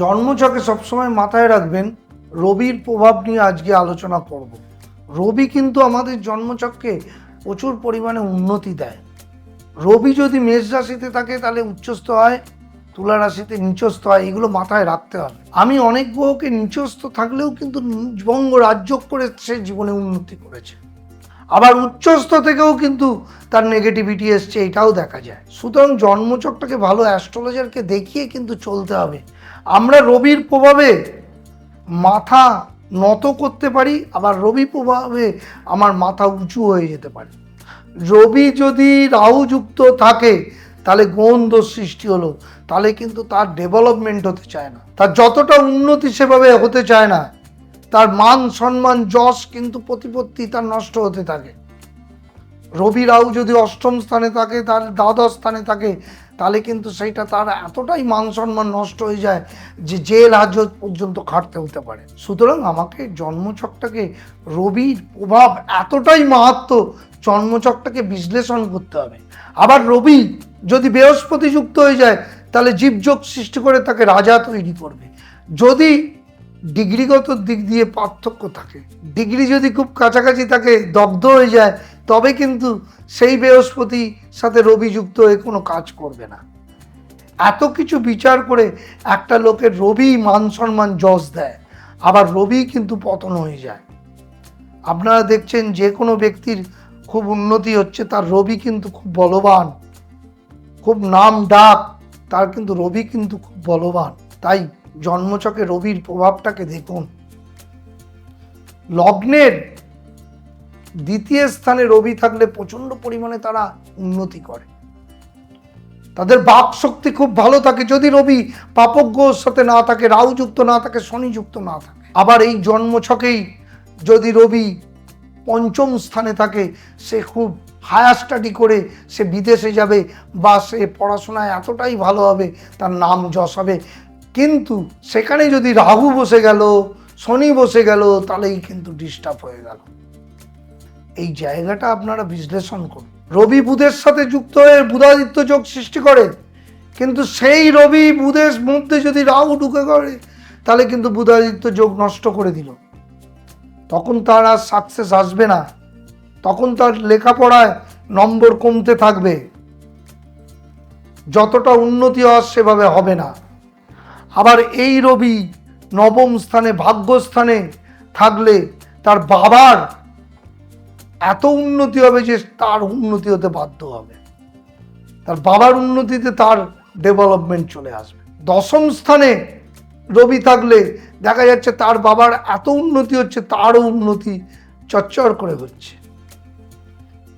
জন্মছকে সবসময় মাথায় রাখবেন, রবির প্রভাব নিয়ে আজকে আলোচনা করব। রবি কিন্তু আমাদের জন্মচক্রে প্রচুর পরিমাণে উন্নতি দেয়। রবি যদি মেষ রাশিতে থাকে তাহলে উচ্চস্থ হয়, তুলা রাশিতে নিচস্থ হয়, এগুলো মাথায় রাখতে হবে। আমি অনেক গ্রহকে নিচস্থ থাকলেও কিন্তু বঙ্গ রাজ্য করে সে জীবনে উন্নতি করেছে। আবার উচ্চস্থ থেকেও কিন্তু তার নেগেটিভিটি এসছে, এটাও দেখা যায়। সুতরাং জন্মচকটাকে ভালো অ্যাস্ট্রোলজারকে দেখিয়ে কিন্তু চলতে হবে। আমরা রবির প্রভাবে মাথা নত করতে পারি, আবার রবি প্রভাবে আমার মাথা উঁচু হয়ে যেতে পারে। রবি যদি রাহুযুক্ত থাকে, তাহলে গন্ধ সৃষ্টি হলো। তাহলে কিন্তু তার ডেভেলপমেন্ট হতে চায় না। তার যতটা উন্নতি সেভাবে হতে চায় না। তার মান, সম্মান, যশ কিন্তু প্রতিপত্তি তার নষ্ট হতে থাকে। রবি রাহু যদি অষ্টম স্থানে থাকে, তার দ্বাদশ স্থানে থাকে, তাহলে কিন্তু সেইটা তার এতটাই মান, সম্মান নষ্ট হয়ে যায় যে জেল হাজত পর্যন্ত খাটতে হতে পারে। সুতরাং আমাকে জন্মচকটাকে রবির প্রভাব এতটাই মাহাত্ম, জন্মচকটাকে বিশ্লেষণ করতে হবে। আবার রবি যদি বৃহস্পতি যুক্ত হয়ে যায়, তাহলে জীবযোগ সৃষ্টি করে তাকে রাজা তৈরি করবে। যদি ডিগ্রিগত দিক দিয়ে পার্থক্য থাকে। ডিগ্রি যদি খুব কাছাকাছি থাকে, দগ্ধ হয়ে যায়, তবে কিন্তু সেই বৃহস্পতি সাথে রবি যুক্ত হয়ে কোনো কাজ করবে না। এত কিছু বিচার করে একটা লোকের রবি মান সম্মান যশ দেয়, আবার রবি কিন্তু পতন হয়ে যায়। আপনারা দেখছেন যে কোনো ব্যক্তির খুব উন্নতি হচ্ছে, তার রবি কিন্তু খুব বলবান। খুব নাম ডাক, তার কিন্তু রবি কিন্তু খুব বলবান। তাই জন্মচকে রবির প্রভাবটাকে দেখুন। লগ্নের দ্বিতীয় স্থানে রবি থাকলে প্রচণ্ড পরিমাণে তারা উন্নতি করে। তাদের বাক শক্তি খুব ভালো থাকে, যদি রবি পাপজ্ঞর সাথে না থাকে, রাহুযুক্ত না থাকে, শনিযুক্ত না থাকে। আবার এই জন্মছকেই যদি রবি পঞ্চম স্থানে থাকে, সে খুব হায়ার স্টাডি করে সে বিদেশে যাবে বা সে পড়াশোনায় এতটাই ভালো হবে, তার নাম যশ হবে। কিন্তু সেখানে যদি রাহু বসে গেল, শনি বসে গেল, তাহলেই কিন্তু ডিস্টার্ব হয়ে গেল। এই জায়গাটা আপনারা বিশ্লেষণ করুন। রবি বুধের সাথে যুক্ত হয়ে বুধাদিত্য যোগ সৃষ্টি করে কিন্তু সেই রবি বুধের মধ্যে যদি রাহু ঢুকে করে তাহলে কিন্তু বুধাদিত্য যোগ নষ্ট করে দিল। তখন তার আর সাকসেস আসবে না। তখন তার লেখাপড়ায় নম্বর কমতে থাকবে। যতটা উন্নতি হওয়ার সেভাবে হবে না। আবার এই রবি নবম স্থানে, ভাগ্যস্থানে থাকলে তার বাবার এত উন্নতি হবে যে তার উন্নতি হতে বাধ্য হবে। তার বাবার উন্নতিতে তার ডেভেলপমেন্ট চলে আসবে। দশম স্থানে রবি থাকলে দেখা যাচ্ছে তার বাবার এত উন্নতি হচ্ছে, তারও উন্নতি চচ্চর করে হচ্ছে।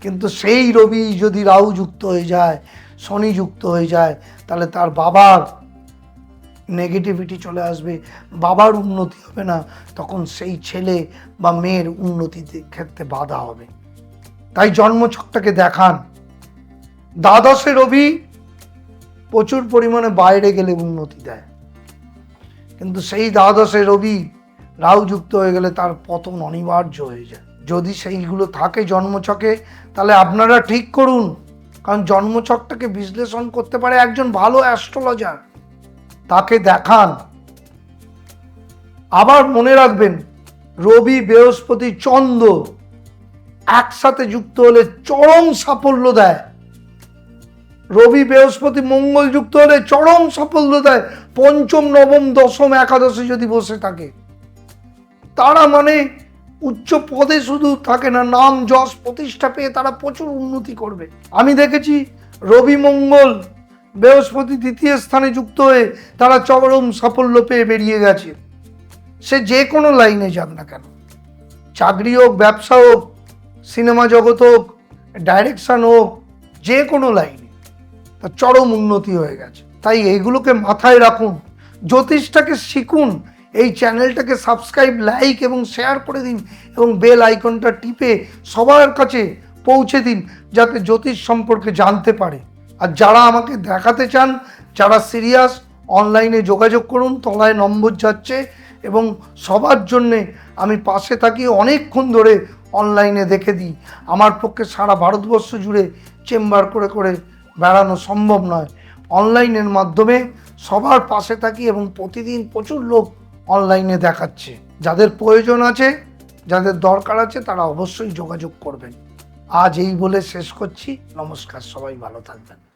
কিন্তু সেই রবি যদি রাহু যুক্ত হয়ে যায়, শনি যুক্ত হয়ে যায়, তাহলে তার বাবার নেগেটিভিটি চলে আসবে, বাবার উন্নতি হবে না, তখন সেই ছেলে বা মেয়ের উন্নতিতে ক্ষেত্রে বাধা হবে। তাই জন্মছকটাকে দেখান। দ্বাদশে রবি প্রচুর পরিমাণে বাইরে গেলে উন্নতি দেয়। কিন্তু সেই দ্বাদশে রবি রাহু যুক্ত হয়ে গেলে তার পতন অনিবার্য হয়ে যায়। যদি সেইগুলো থাকে জন্মচকে তাহলে আপনারা ঠিক করুন। কারণ জন্মচকটাকে বিশ্লেষণ করতে পারে একজন ভালো অ্যাস্ট্রোলজার তাকে দেখান। আবার মনে রাখবেন, রবি বৃহস্পতি চন্দ্র একসাথে যুক্ত হলে চরম সাফল্য দেয়। রবি বৃহস্পতি মঙ্গল যুক্ত হলে চরম সাফল্য দেয়। পঞ্চম, নবম, দশম, একাদশে যদি বসে থাকে। তারা মানে উচ্চ পদে শুধু থাকে না, নাম, যশ, প্রতিষ্ঠা পেয়ে তারা প্রচুর উন্নতি করবে। আমি দেখেছি রবি মঙ্গল বৃহস্পতি দ্বিতীয় স্থানে যুক্ত হয়ে তারা চরম সাফল্য পেয়ে বেরিয়ে গেছে। সে যে কোনো লাইনে যাক না কেন। চাকরি হোক, ব্যবসা হোক, সিনেমা জগৎ হোক ডাইরেকশান হোক, যে কোনো লাইনে তার চরম উন্নতি হয়ে গেছে। তাই এইগুলোকে মাথায় রাখুন, জ্যোতিষটাকে শিখুন, এই চ্যানেলটাকে সাবস্ক্রাইব লাইক এবং শেয়ার করে দিন এবং বেল আইকনটা টিপে সবার কাছে পৌঁছে দিন যাতে জ্যোতিষ সম্পর্কে জানতে পারে। আর যারা আমাকে দেখাতে চান, যারা সিরিয়াস, অনলাইনে যোগাযোগ করুন, তলায় নম্বর যাচ্ছে এবং সবার জন্যে আমি পাশে থাকি, অনেকক্ষণ ধরে অনলাইনে দেখে দিই। আমার পক্ষে সারা ভারতবর্ষ জুড়ে চেম্বার করে করে বেড়ানো সম্ভব নয়। অনলাইনের মাধ্যমে সবার পাশে থাকি এবং প্রতিদিন প্রচুর লোক অনলাইনে দেখাচ্ছে। যাদের প্রয়োজন আছে, যাদের দরকার আছে, তারা অবশ্যই যোগাযোগ করবেন। আজ এই বলে শেষ করছি। নমস্কার, সবাই ভালো থাকবেন।